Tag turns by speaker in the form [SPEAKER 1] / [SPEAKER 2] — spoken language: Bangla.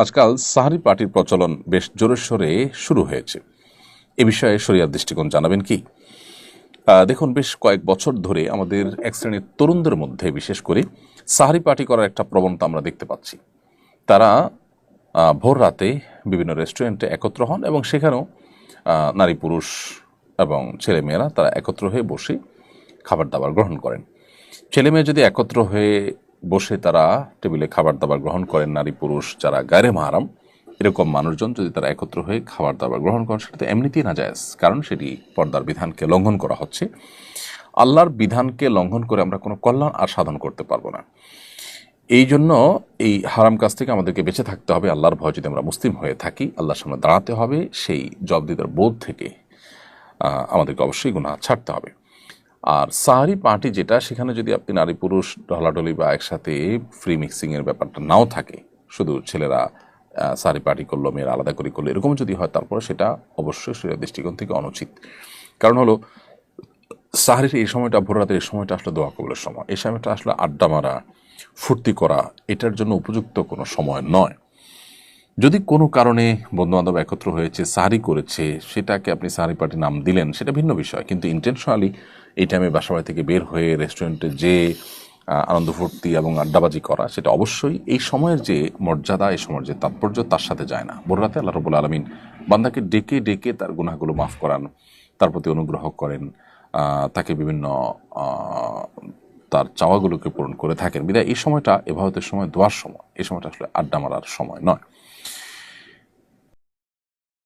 [SPEAKER 1] আজকাল সাহারি পার্টির প্রচলন বেশ জোরে সোরে শুরু হয়েছে। এ বিষয়ে শরিয়ার দৃষ্টিকোণ জানাবেন কি? দেখুন, বেশ কয়েক বছর ধরে আমাদের এক শ্রেণির তরুণদের মধ্যে, বিশেষ করে সাহারি পার্টি করার একটা প্রবণতা আমরা দেখতে পাচ্ছি। তারা ভোর রাতে বিভিন্ন রেস্টুরেন্টে একত্র হন এবং সেখানেও নারী, পুরুষ এবং ছেলেমেয়েরা তারা একত্র হয়ে বসে খাবার দাবার গ্রহণ করেন। ছেলে মেয়ে যদি একত্র হয়ে বসে তারা টেবিলে খাবার দাবার গ্রহণ করেন, নারী, পুরুষ যারা গায়ে মাহারাম, এরকম মানুষজন যদি তারা একত্র হয়ে খাবার দাবার গ্রহণ করেন, সেটা তো এমনিতেই না যায় কারণ সেটি পর্দার বিধানকে লঙ্ঘন করা হচ্ছে। আল্লাহর বিধানকে লঙ্ঘন করে আমরা কোনো কল্যাণ আর সাধন করতে পারব না। এই জন্য এই হারাম কাজ থেকে আমাদেরকে বেঁচে থাকতে হবে। আল্লাহর ভয় যদি আমরা মুসলিম হয়ে থাকি, আল্লাহর সামনে দাঁড়াতে হবে। সেই জবদিদার বোধ থেকে আমাদেরকে অবশ্যই গুণা ছাড়তে হবে। আর সাহারি পার্টি যেটা, সেখানে যদি আপনি নারী পুরুষ ঢলাঢলি বা একসাথে ফ্রি মিক্সিংয়ের ব্যাপারটা নাও থাকে, শুধু ছেলেরা সাহারি পার্টি করল, মেয়েরা আলাদা করে করল এরকম যদি হয়, তারপরে সেটা অবশ্যই সেটা দৃষ্টিকোণ থেকে অনুচিত। কারণ হলো, সাহারির এই সময়টা, ভোর রাতের এই সময়টা আসলে দোয়া কবলের সময়। এই সময়টা আসলে আড্ডা মারা, ফুর্তি করা, এটার জন্য উপযুক্ত কোনো সময় নয়। যদি কোনো কারণে বন্ধুবান্ধব একত্র হয়েছে, সাহারি করেছে, সেটাকে আপনি সাহারি পার্টি নাম দিলেন, সেটা ভিন্ন বিষয়। কিন্তু ইন্টেনশনালি এই টাইমে বাসাবাড়ি থেকে বের হয়ে রেস্টুরেন্টে যে আনন্দ ফুর্তি এবং আড্ডাবাজি করা, সেটা অবশ্যই এই সময়ের যে মর্যাদা, এই সময়ের যে তাৎপর্য তার সাথে যায় না। ভোর রাতে আল্লাহ রবুল আলমিন বান্দাকে ডেকে ডেকে তার গুনাহগুলো মাফ করান, তার প্রতি অনুগ্রহ করেন তাকে বিভিন্ন তার চাওয়াগুলোকে পূরণ করে থাকেন। বিদায়, এই সময়টা এভাবতের সময়, দোয়ার সময়। এই সময়টা আসলে আড্ডা মারার সময় নয়।